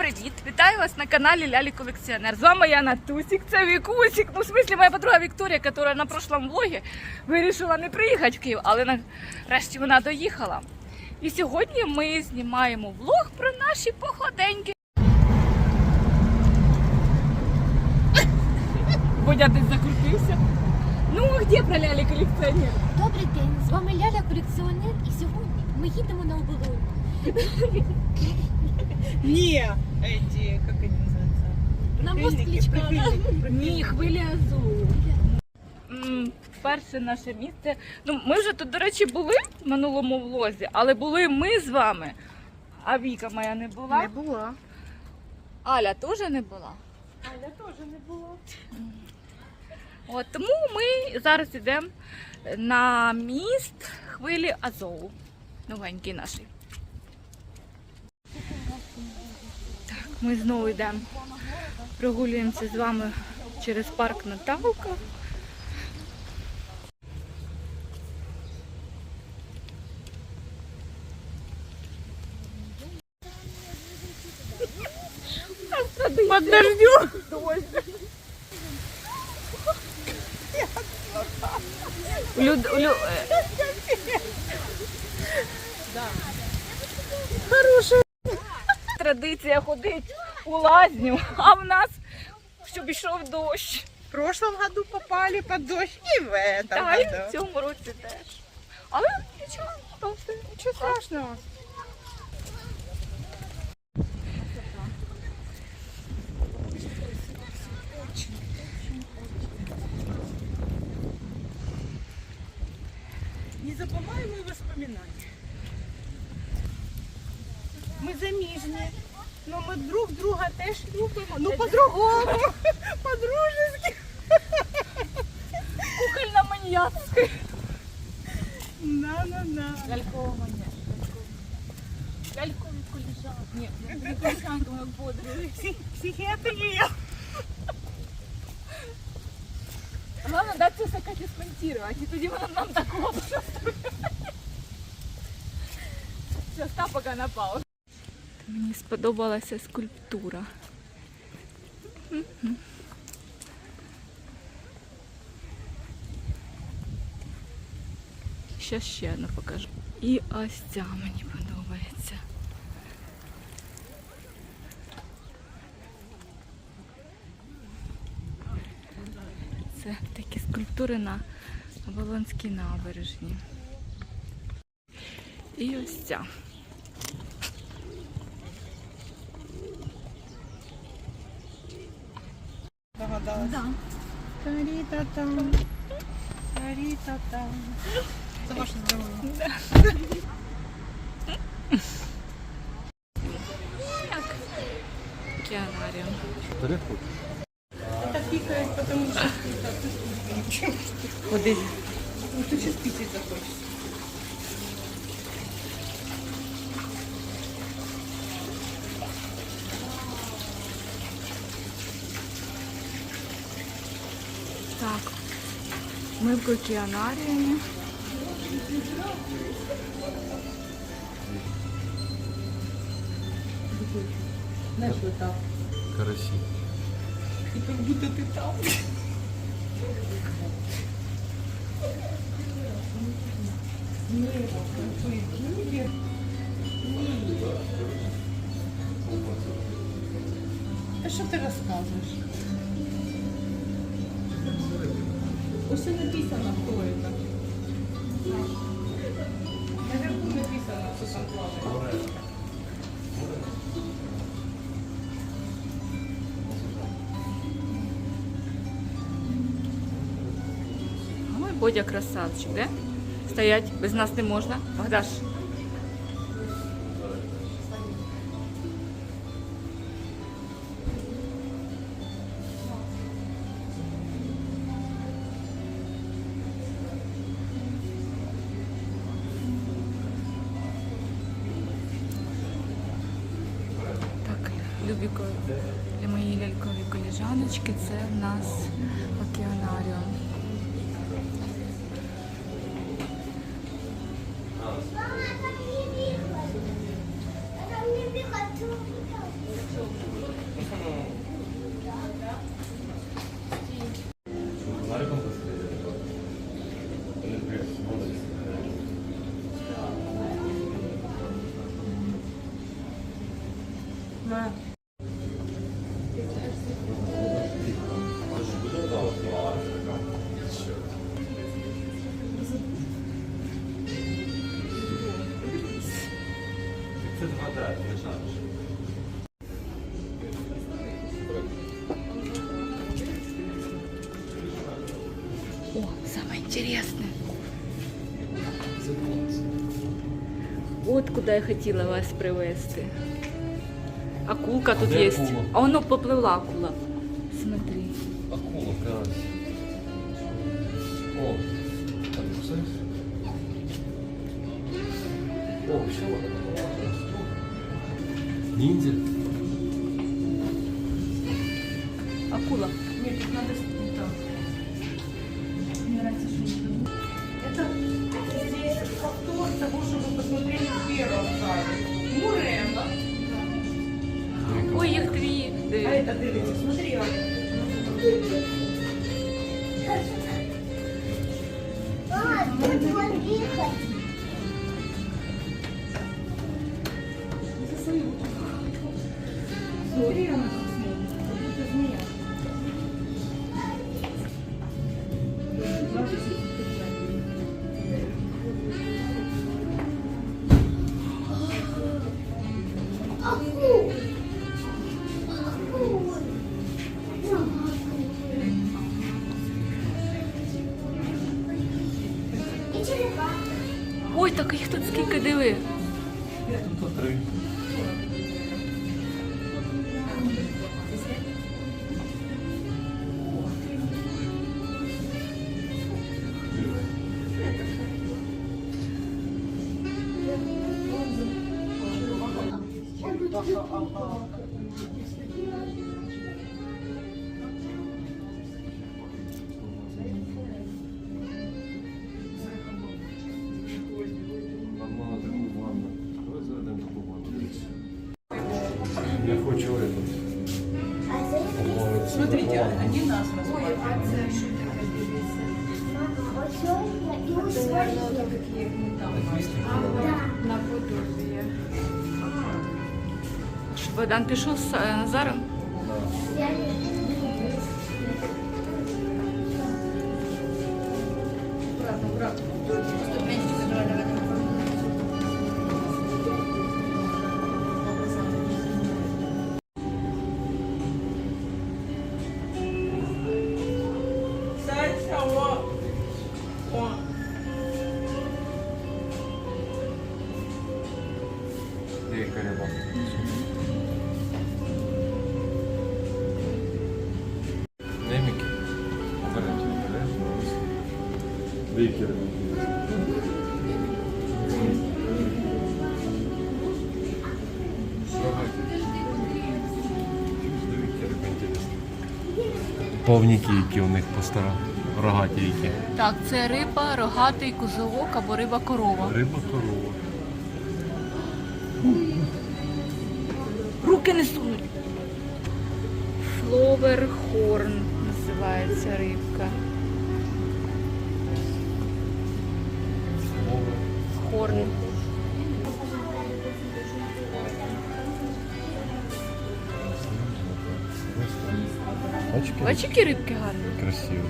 привіт! Вітаю вас на каналі Лялі Колекціонер. З вами я Натусік, це Вікусік. Ну, в смислі, моя подруга Вікторія, яка на прошлому влогі вирішила не приїхати в Київ, але нарешті вона доїхала. І сьогодні ми знімаємо влог про наші походеньки. Бодя десь закрутився. Ну, а де про Лялі Колекціонер? Добрий день, з вами Ляля колекціонер, і сьогодні ми їдемо на оболонь. Не, эти, как они называются? На мост Кличка. Ні, хвилі Азу. М, Перше наше місце. Ну, ми вже тут, до речі, були в минулому влозі, але були ми з вами. А Віка моя не була. Не була. Аля теж не була. Аля теж не була. От, тому ми зараз йдемо на міст хвилі Азову. Новенький наш. Так, ми знову йдемо. Прогулюємося з вами через парк Наталка. Подождем. Люд, лю, традиція ходити у лазню, а в нас щоб йшов дощ. В прошлом году попали под дощ і в этом в году. цьому році теж. Але нічого, там все. Нічого страшного. Теж любимо. Ну по-другому, сподобалася скульптура. Ще ще одну покажу. І ось ця мені подобається. Це такі скульптури на Волонській набережні. І ось ця. Да. Тарі-та-там. Тарі-та-там. Це ваше здоров'я. Океанаріум. Это пикает, потому что это Куди? Ми в океанаріумі. Знаешь, вот так. Караси. И как будто ты там. А что ты рассказываешь? Уже написано, хто це. Наверху написано, хто там плаває. Ой, Бодя красавчик, да? Стоять без нас не можна. Богдаш. Коліжаночки це куди я хотіла вас привезти. Акулка тут є. акула? А воно попливла акула. Смотри. Акула, карась. О, там все. О, все. Ниндзя. Акула. Нет, тут надо с- там. Мне А Диви. это, дивіться, смотри, Аня. Смотри, она как смотрит, Ой, так їх тут скільки диви. Тут три. Богдан пішов з е, Назаром. Сальса, Повніки, які у них постара. Рогаті які. Так, це риба, рогатий козовок або риба корова. Риба корова. Руки не сунуть. Фловерхорн називається рибка. Хорн. Бачиш, які рибки гарні? Красиво,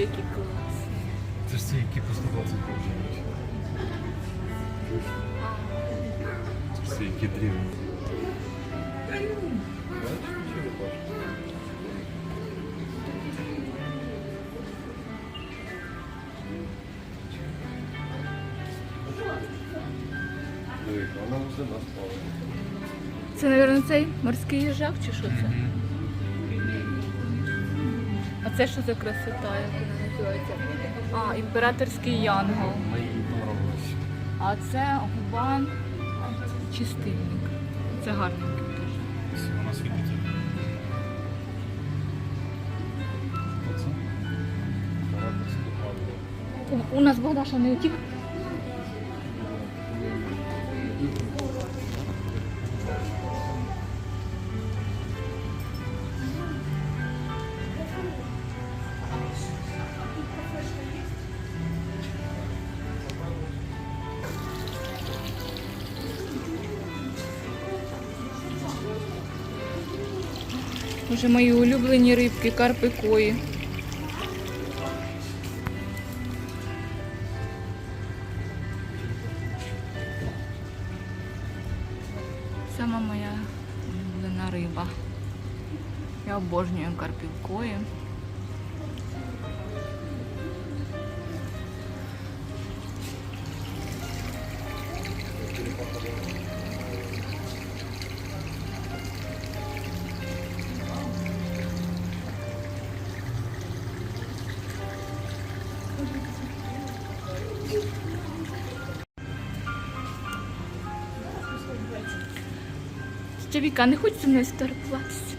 Які класні. Це ж ці, які по 120 живуть. Це ж ці, які плаває. Це, мабуть, цей морський їжак чи що це? Це що за красота, як вона називається? А, імператорський янгол. Мені. А це губа чистильник. Це гарненький теж. Вона світиться. У нас Богдаша не утік. Вже мої улюблені рибки, карпи кої. Сама моя улюблена риба. Я обожнюю карпів кої. Ще Віка, не хочеш зі мною сторгуватися?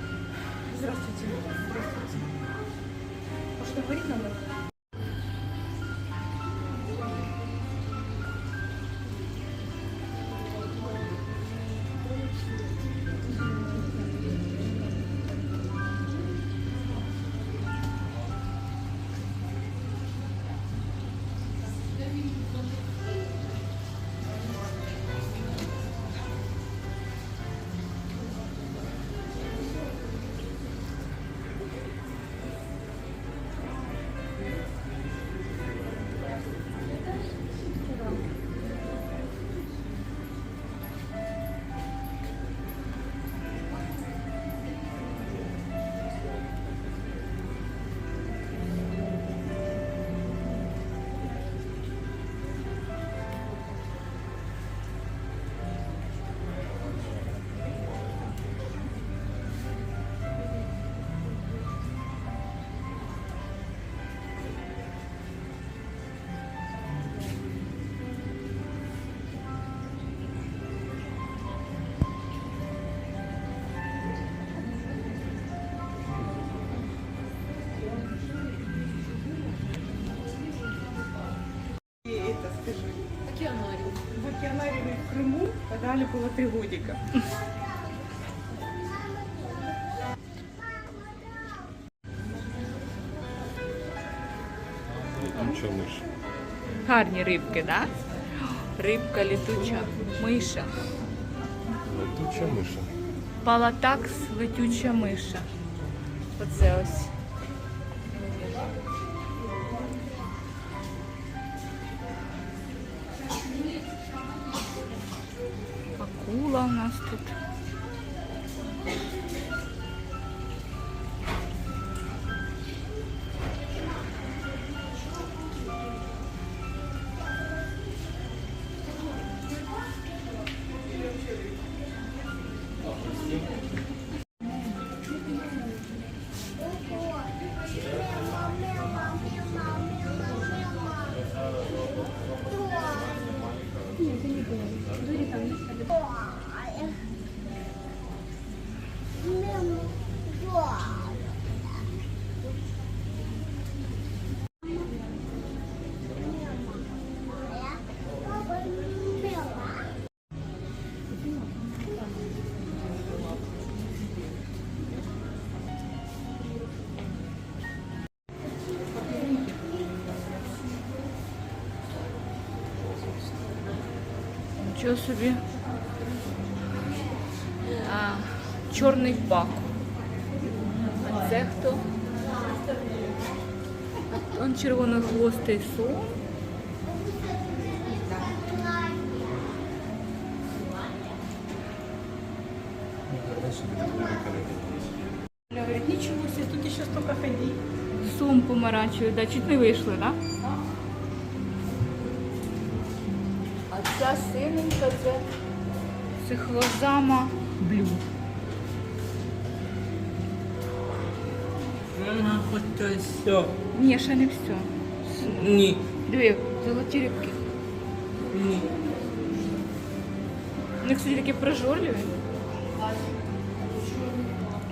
Когда было три годика. Там що миш? Гарні рибки, да? Рибка літуча, миша. Летуча миша. Палатакс летюча миша. Оце ось. Нічого собі. А, чорний пак. А це хто? Он червонохвостий сон. Аля говорит, ничего себе, тут еще столько ходить. Сум помаранчевий, да, чуть не вийшли, да? А ця синенька це цихлозама блю. Ага, хоч все. Ні, ще не все. Ні. Диви, золоті рибки. Вони, кстати, такі прижорливі.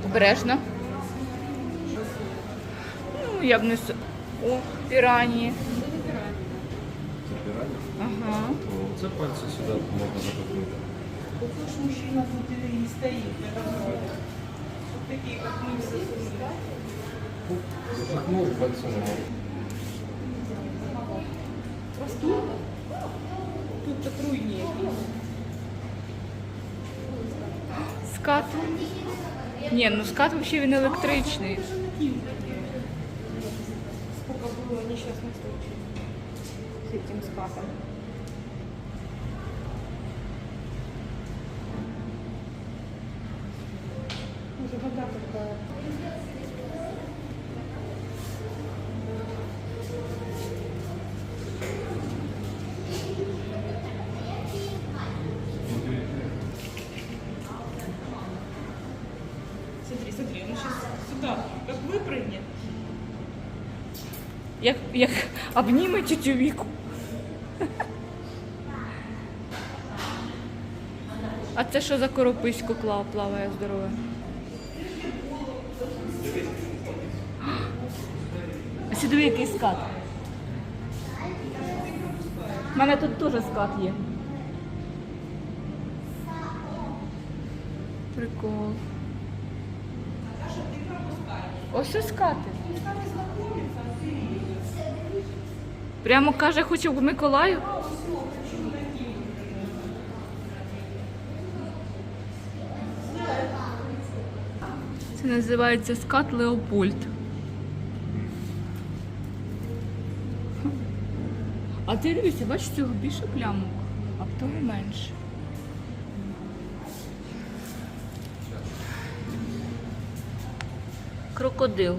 Обережно. Ну, я б не... с- О, піранії. Це пальці сюди можна запихнути. Какой ж мужчина тут и не стоит, это вот. Вот такие, как мы все Запихнув, пальці немає. Тут так руйнее. Скат. Ні, ну скат взагалі він електричний. Сколько было несчастных случаев с этим скатом. Ну, вода такая. Смотри, смотри, он сейчас сюда, как выпрыгнет. Як, як обніме тітю Віку. А це що за корописько плаває здорове? А сюди який скат. У мене тут теж скат є. Прикол. Ось і скати. Прямо каже, хочу в Миколаю. Це називається скат Леопольд. А ти дивися, бачиш, цього більше плямок, а в того менше. Крокодил.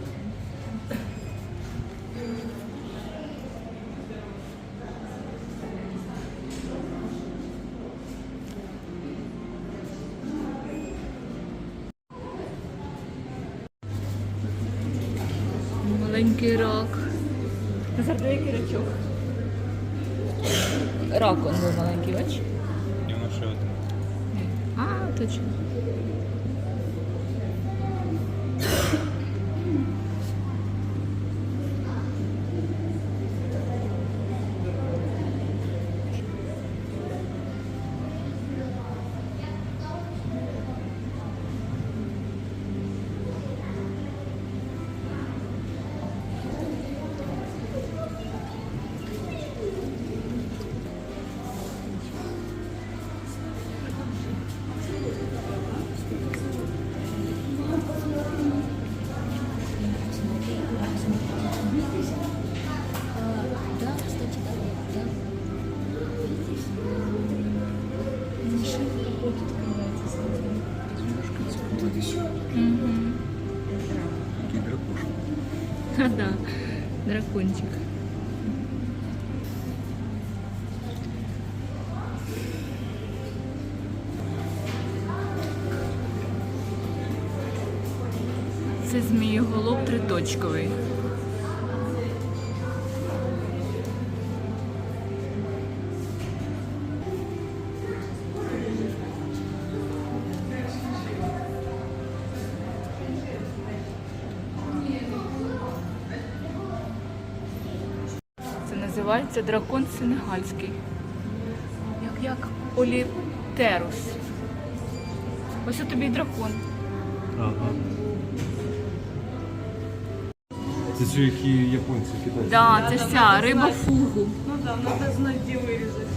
Це змієголов триточковий. Це називається дракон сенегальський. Як як Олітерус. Ось тобі й дракон. Ага. Це цю, які японці кидають. Да, це ж ця риба фугу. Ну да, надо знать, где вырезать.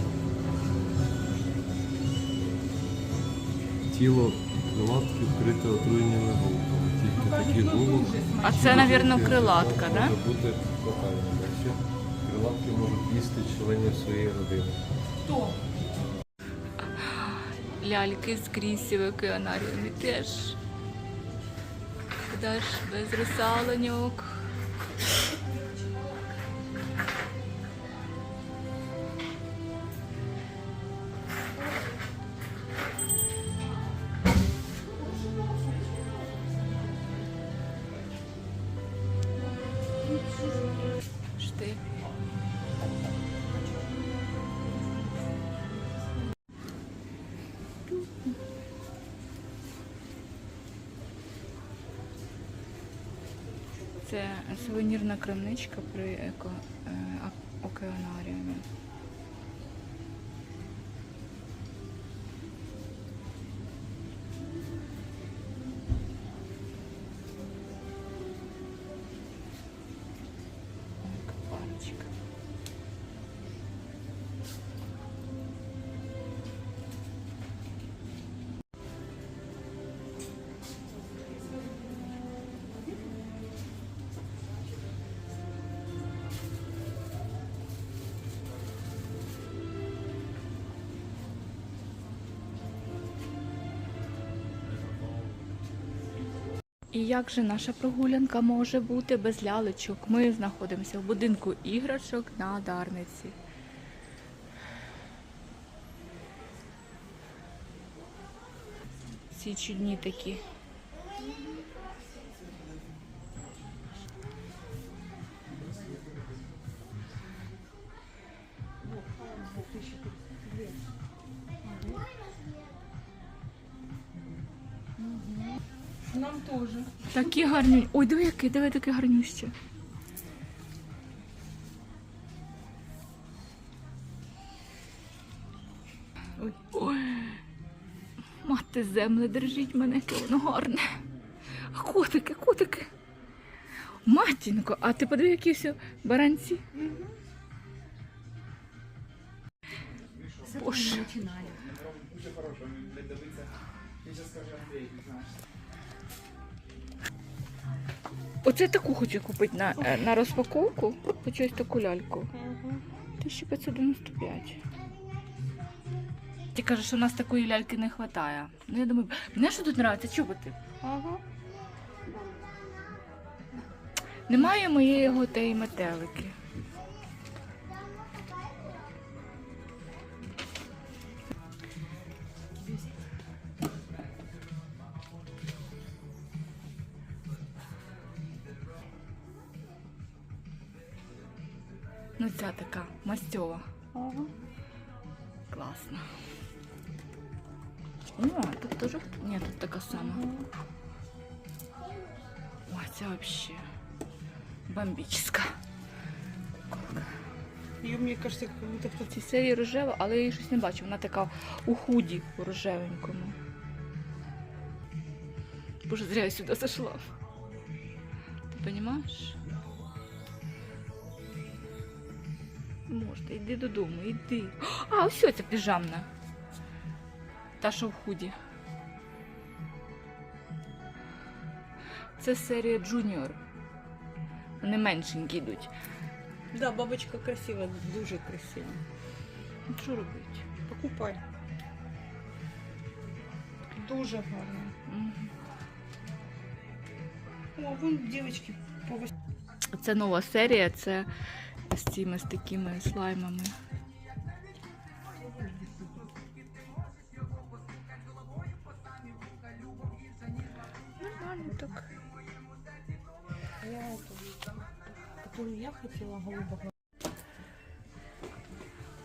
Тіло крилатки вкрите отруєннями голками. Тільки такі голубки. А це, мабуть, крилатка, да? Може бути кохання. Бачиш? Крилатки можуть їсти членів своєї родини. Кто? Ляльки скрізь в океанаріумі теж. Куди ж без русалоньок. Сувенірна крамничка при еко, І як же наша прогулянка може бути без лялечок? Ми знаходимося в будинку іграшок на Дарниці. Ці чудні такі. Нам тоже. Такі гарні. Ой, диви який, диви таке гарнюще. Мати земле, держіть мене, яке воно гарне. Котики, котики. Матінко, а ти подиви, які все баранці. Купити на, е, на розпаковку. Хочу ось таку ляльку. 1595. Ти кажеш, що у нас такої ляльки не вистачає. Ну, я думаю, мені що тут подобається чоботи. Ага. Немає моєї готеї метелики. Бомбічна. Ее, мне кажется, как будто. В цій серії рожева, але я її щось не бачу. Вона така у худі у рожевенькому. Боже, зря я сюди зайшла. Ти розумієш? Можна, йди додому, йди. А, ось ця піжамна. Та, що в худі. Це серія Junior. Вони меншенькі йдуть. Да, бабочка красива, дуже красива. Ну, Що робити? Покупай. Дуже гарно. О, вон дівчатки по вось- Це нова серія, це з цими з такими слаймами.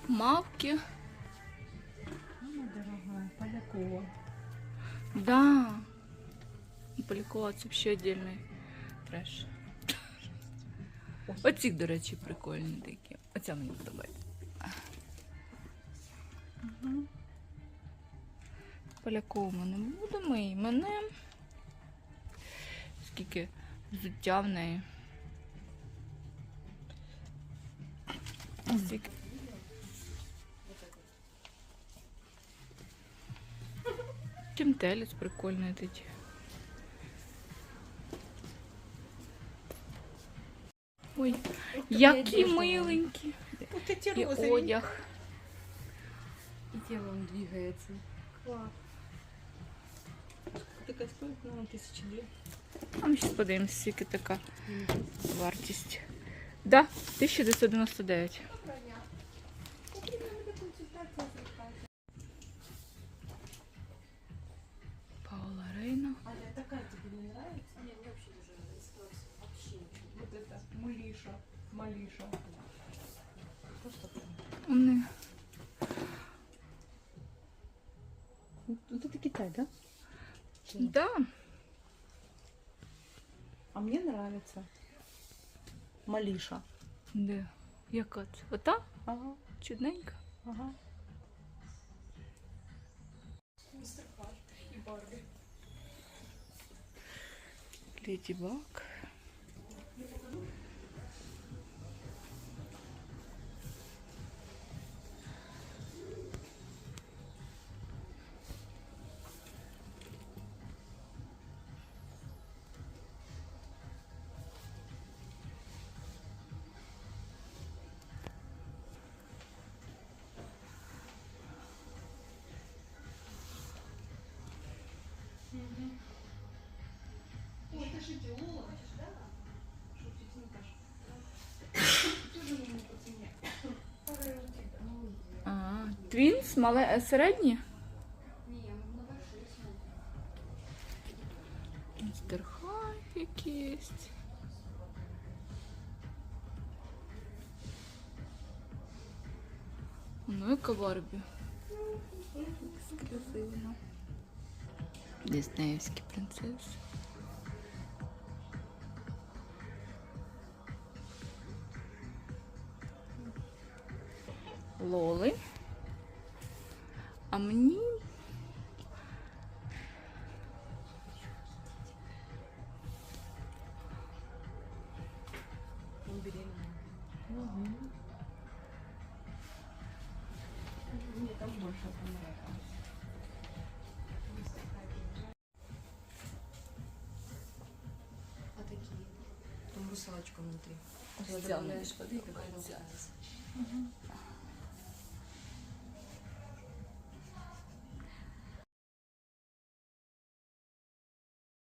Мавки. Мама дорогая, Полякова. Да. І Полякова це ще віддільний треш. Оці, до речі, прикольні такі. Оця мені подобається. Мгм. Полякову ми не будемо і мене. Скільки взуття в неї. Скільки. Чим телець прикольний тоді. Ой, які миленькі. Вот эти І розовые. одяг. І тіло він двигається. Класс. Такая стоит, наверное, тысячи две. А ми зараз подивимося, скільки така вартість. Да, 1999. Малиша. Просто Вот это Китай, да? Да, А мне нравится. Маліша. Де? Яка це? Ота? Ага, Чудненька. ага. Леді Баг. А, твінс, мале, середні? Містер Хай якийсь. Ну, яка Барбі. Ексклюзивно. Диснеївські принцеси. Лолы, А Мне там. А внутри. Ты добавляешь воды, как она